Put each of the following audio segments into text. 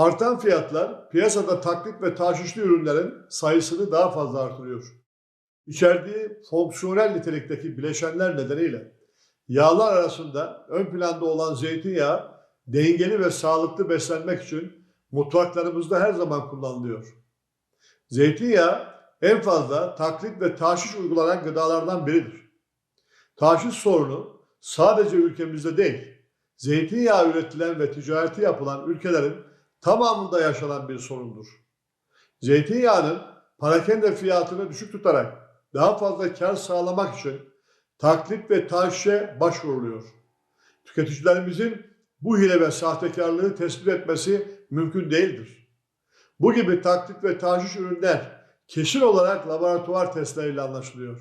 Artan fiyatlar piyasada taklit ve taşışlı ürünlerin sayısını daha fazla artırıyor. İçerdiği fonksiyonel nitelikteki bileşenler nedeniyle yağlar arasında ön planda olan zeytinyağı dengeli ve sağlıklı beslenmek için mutfaklarımızda her zaman kullanılıyor. Zeytinyağı en fazla taklit ve taşiş uygulanan gıdalardan biridir. Taşiş sorunu sadece ülkemizde değil, zeytinyağı üretilen ve ticareti yapılan ülkelerin tamamında yaşanan bir sorundur. Zeytinyağının parakende fiyatını düşük tutarak daha fazla kar sağlamak için taklit ve taşişe başvuruluyor. Tüketicilerimizin bu hile ve sahtekarlığı tespit etmesi mümkün değildir. Bu gibi taklit ve taşiş ürünler kesin olarak laboratuvar testleriyle anlaşılıyor.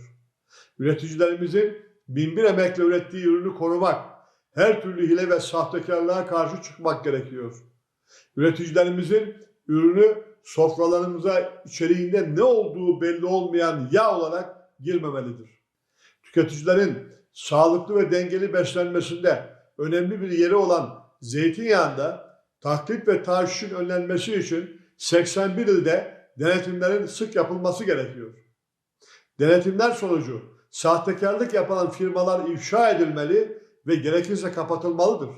Üreticilerimizin binbir emekle ürettiği ürünü korumak, her türlü hile ve sahtekarlığa karşı çıkmak gerekiyor. Üreticilerimizin ürünü sofralarımıza içeriğinde ne olduğu belli olmayan yağ olarak girmemelidir. Tüketicilerin sağlıklı ve dengeli beslenmesinde önemli bir yeri olan zeytinyağında taklit ve taşişin önlenmesi için 81 ilde denetimlerin sık yapılması gerekiyor. Denetimler sonucu sahtekarlık yapan firmalar ifşa edilmeli ve gerekirse kapatılmalıdır.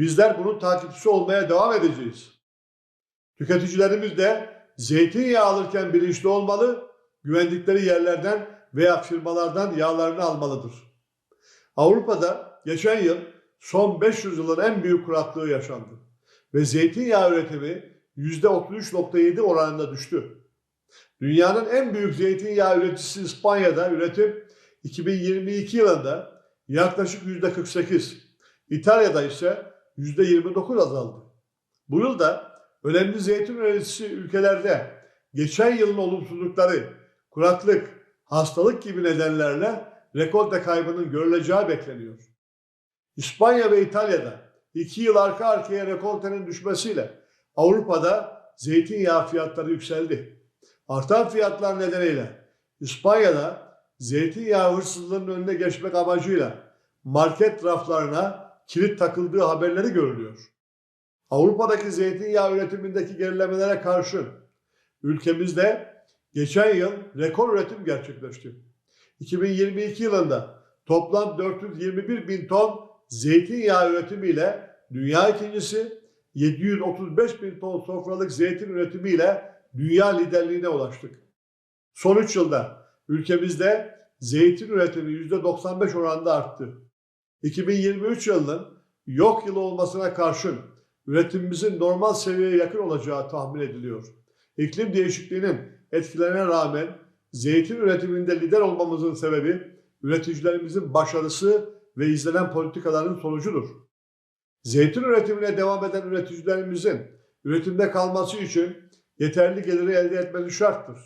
Bizler bunun takipçisi olmaya devam edeceğiz. Tüketicilerimiz de zeytinyağı alırken bilinçli olmalı, güvendikleri yerlerden veya firmalardan yağlarını almalıdır. Avrupa'da geçen yıl son 500 yılın en büyük kuraklığı yaşandı ve zeytinyağı üretimi %33.7 oranında düştü. Dünyanın en büyük zeytinyağı üreticisi İspanya'da üretim 2022 yılında yaklaşık %48, İtalya'da ise %29 azaldı. Bu yılda önemli zeytin üreticisi ülkelerde geçen yılın olumsuzlukları, kuraklık, hastalık gibi nedenlerle rekolte kaybının görüleceği bekleniyor. İspanya ve İtalya'da iki yıl arka arkaya rekoltenin düşmesiyle Avrupa'da zeytinyağı fiyatları yükseldi. Artan fiyatlar nedeniyle İspanya'da zeytinyağı hırsızlığının önüne geçmek amacıyla market raflarına kilit takıldığı haberleri görülüyor. Avrupa'daki zeytinyağı üretimindeki gerilemelere karşın ülkemizde geçen yıl rekor üretim gerçekleşti. 2022 yılında toplam 421 bin ton zeytinyağı üretimiyle dünya ikincisi, 735 bin ton sofralık zeytin üretimiyle dünya liderliğine ulaştık. Son 3 yılda ülkemizde zeytin üretimi %95 oranında arttı. 2023 yılının yok yılı olmasına karşın üretimimizin normal seviyeye yakın olacağı tahmin ediliyor. İklim değişikliğinin etkilerine rağmen zeytin üretiminde lider olmamızın sebebi üreticilerimizin başarısı ve izlenen politikaların sonucudur. Zeytin üretimine devam eden üreticilerimizin üretimde kalması için yeterli geliri elde etmesi şarttır.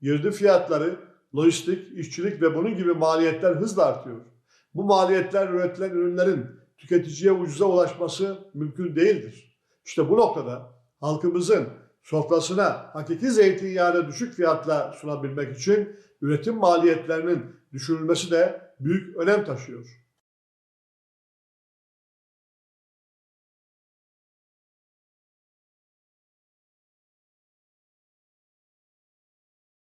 Girdi fiyatları, lojistik, işçilik ve bunun gibi maliyetler hızla artıyor. Bu maliyetler üretilen ürünlerin tüketiciye ucuza ulaşması mümkün değildir. İşte bu noktada halkımızın sofrasına hakiki zeytinyağını düşük fiyatla sunabilmek için üretim maliyetlerinin düşürülmesi de büyük önem taşıyor.